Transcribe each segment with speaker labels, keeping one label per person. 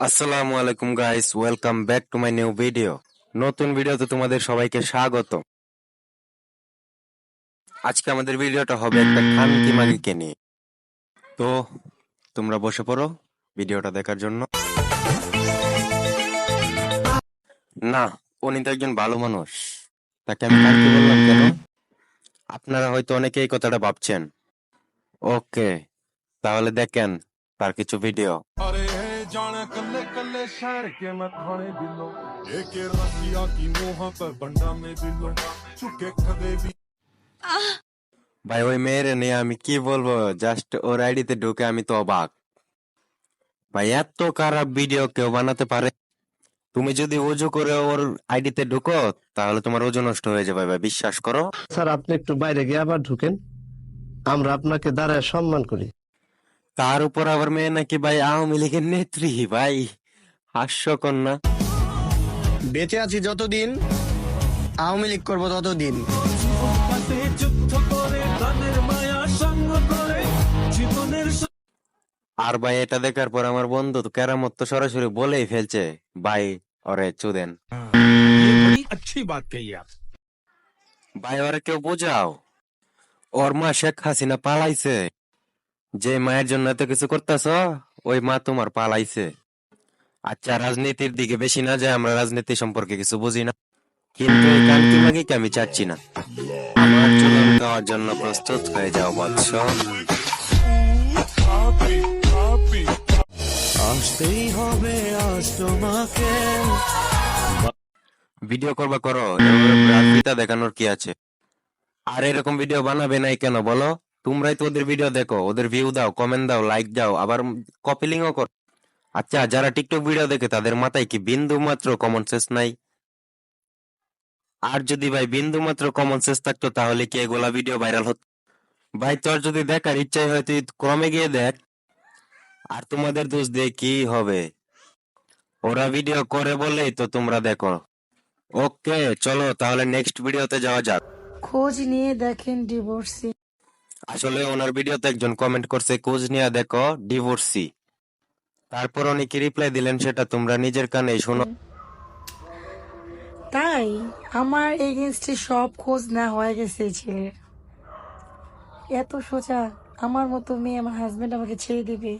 Speaker 1: আসসালামু আলাইকুম guys welcome back to my new video নতুন ভিডিওতে তোমাদের সবাইকে স্বাগত আজকে আমাদের ভিডিওটা হবে একটা খানকি মাগিকে নিয়ে। তো, তোমরা বসে পড়ো ভিডিওটা দেখার জন্য। না, উনি তো একজন ভালো মানুষ। তাকে আমি খানকি বললাম কেন? আপনারা হয়তো অনেকে এই কথাটা ভাবছেন। ওকে তাহলে দেখেন তার কিছু ভিডিও
Speaker 2: ਅਰੇ मैं कल्ले कल्ले शहर के मैं थाने दिलो एक रसिया की मुहा पर बंडा में दिलो चुके खदे भी
Speaker 1: ভাই ওই মেয়ের নিয়ে আমি কি বলব জাস্ট ওর আইডিতে ঢুকে আমি তো অবাক ভাই এত খারাপ ভিডিও কেউ বানাতে পারে তুমি যদি ওজু করে ওর আইডিতে ঢুকো তাহলে তোমার ওজন নষ্ট হয়ে যাবে ভাই বিশ্বাস করো
Speaker 3: স্যার আপনি একটু বাইরে গিয়ে আবার ঢুকেন আমরা আপনাকে দাঁড়ায় সম্মান করি
Speaker 1: তার উপর আবার মেয়ে নাকি ভাই আওয়ামী লীগের নেত্রী ভাই? হাস্যকর না
Speaker 4: বেঁচে আছি যতদিন আওয়ামী লীগ করব ততদিন।
Speaker 1: আর ভাই এটা দেখার পর আমার বন্ধু তো কেরামত তো সরাসরি বলেই ফেলছে ভাই ওরে চুদেন। ভাই ওরে কেউ বোঝাও? ওর মা শেখ হাসিনা পালাইছে। যে মায়ের জন্য এত কিছু করতেছ ওই মা তোমার পালাইছে। আচ্ছা রাজনীতির দিকে বেশি না যায় আমরা রাজনীতি সম্পর্কে কিছু বুঝি না। কিন্তু এই আমি চাচ্ছি না। আমার চলন খাওয়ার জন্য প্রস্তুত হয়ে যাও বৎস।
Speaker 4: আসতেই হবে আজ তোমাকে।
Speaker 1: ভিডিও করবা করো দেখানোর কি আছে? আর এরকম ভিডিও বানাবে নাই কেন বলো? তোমরাই তো ওদের ভিডিও দেখো, ওদের ভিউ দাও কমেন্ট দাও লাইক দাও, আবার কপিলিংও কর। আচ্ছা যারা টিকটক ভিডিও দেখে, তাদের মাথায় কি বিন্দু মাত্র কমন সেন্স নাই? আর যদি ভাই বিন্দু মাত্র কমন সেন্স থাকতো, তাহলে কি এগুলা ভিডিও ভাইরাল হতো? ভাই, তোর যদি দেখার ইচ্ছাই হয়, তুই ক্রমে গিয়ে দেখ। আর তোমাদের দোষ দিয়ে কি হবে? ওরা ভিডিও করে বলেই তো তোমরা দেখো। ওকে, চলো, তাহলে নেক্সট ভিডিওতে যাওয়া যাক।
Speaker 5: খোঁজ নিয়ে দেখেন ডিভোর্সি
Speaker 1: আসলে ওনার ভিডিওতে একজন কমেন্ট করছে খোঁজ নিয়ে দেখো ডিভোর্সি তারপর উনি কি রিপ্লাই দিলেন সেটা তোমরা নিজের কানে শোনো।
Speaker 5: তাই আমার এগেনস্টে সব খোঁজ না হয়ে গেছে ছেলের এত সোজা আমার মতো মেয়ে আমার হাজবেন্ড আমাকে ছেড়ে দিবে।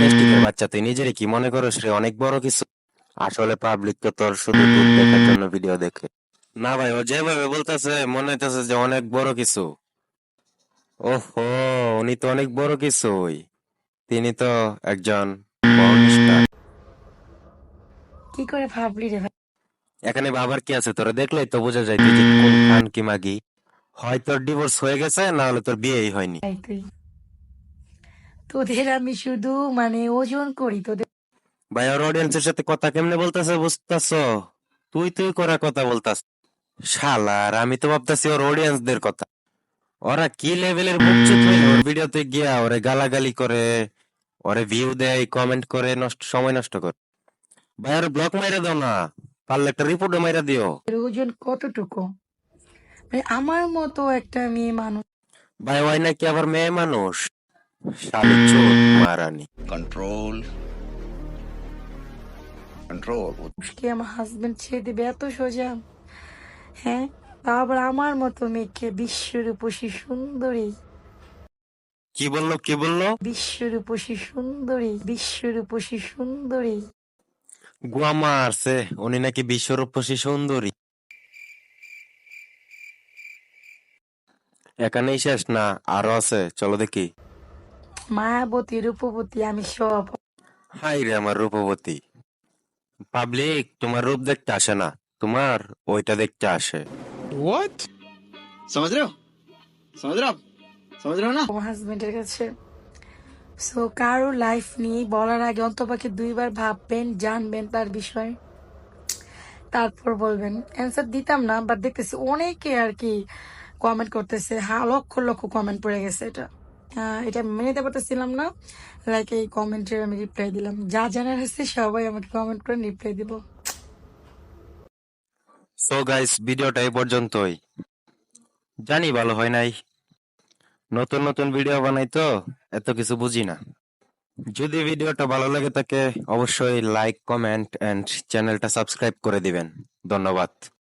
Speaker 1: মিষ্টিকের বাচ্চা তুই নিজের কি মনে করো সে অনেক বড় কিছু। আসলে পাবলিক তো তোর শুধু দুধ দেখার জন্য ভিডিও দেখে। না ভাই ও যেভাবে বলতেছে মনে হইতেছে যে অনেক বড় কিছু। ওহো উনি তো অনেক বড় কিছুই। তিনি তো একজন
Speaker 5: কি করে ভাবলি রে ভাই?
Speaker 1: এখানে বাবার কি আছে? তোরা দেখলেই তো বোঝা যায় তুই যে কোন খান কি মাগি। হয় তোর ডিভোর্স হয়ে গেছে না হলে তোর বিয়েই হয়নি।
Speaker 5: তুই তোদের আমি শুধু মানে ওজন করি তোদের
Speaker 1: ভাই ওর অডিয়েন্সের সাথে কথা কেমনে বলতেছে বুঝতেছ? তুই তুই করা কথা বলতাস শালার আমি তো ভাবতাছি ওর অডিয়েন্সদের কথা। ওরা কি লেভেলের বুকচুত হইলে ওর ভিডিওতে গিয়া ওরে গালাগালি করে ওরে ভিউ দেয় কমেন্ট করে নষ্ট সময় নষ্ট করে। ভাই ওর ব্লক মাইরা দাও না। পারলে একটা রিপোর্ট মাইরা দিও।
Speaker 5: ওজন কতটুকু? মানে আমার মতো একটা মেয়ে মানুষ
Speaker 1: ভাই ওই নাকি আবার মেয়ে মানুষ? শালি চোদ মারানি।
Speaker 6: Control control.
Speaker 5: কে আমার হাজবেন্ড ছেড়ে দিবে এত সোজা। হ্যাঁ? আবার আমার মতো মেয়েকে বিশ্বরূপসী সুন্দরী।
Speaker 1: কি বলল কি বলল?
Speaker 5: বিশ্বরূপসী সুন্দরী বিশ্বরূপসী সুন্দরী।
Speaker 1: গুয়া মারছে উনি নাকি বিশ্বরূপসী সুন্দরী। এখানেই শেষ না আরও আছে চলো দেখি।
Speaker 5: মায়াবতী রূপবতী আমি সব
Speaker 1: হাই রে আমার রূপবতী। পাবলিক তোমার রূপ দেখতে আসে না তোমার ওইটা দেখতে আসে।
Speaker 2: ਵਾਟ
Speaker 4: समझ रहे हो समझ रहे हो आप समझ रहे हो ना
Speaker 5: আমার হাজবেন্ডের কাছে সো কারো লাইফ নিয়ে বলার আগে অন্তপাকে দুইবার ভাববেন জানবেন তার বিষয় তারপর বলবেন অ্যান্সার দিতাম না বাট দেখতেছি অনেকে আর কি কমেন্ট করতেছে হ্যাঁ লক্ষ লক্ষ কমেন্ট পড়ে গেছে এটা আহ, এটা মেনে নিতে পারতেছিলাম না লাইক এই কমেন্টের আমি রিপ্লাই দিলাম যা জানার হচ্ছে সবাই আমাকে কমেন্ট করে রিপ্লাই দিব
Speaker 1: সো গাইস ভিডিওটা এই পর্যন্তই। জানি ভালো হয় নাই। নতুন নতুন ভিডিও বানাই তো, এত কিছু বুঝি না। যদি ভিডিওটা ভালো লাগে তাকে অবশ্যই লাইক কমেন্ট এন্ড চ্যানেলটা সাবস্ক্রাইব করে দিবেন। ধন্যবাদ।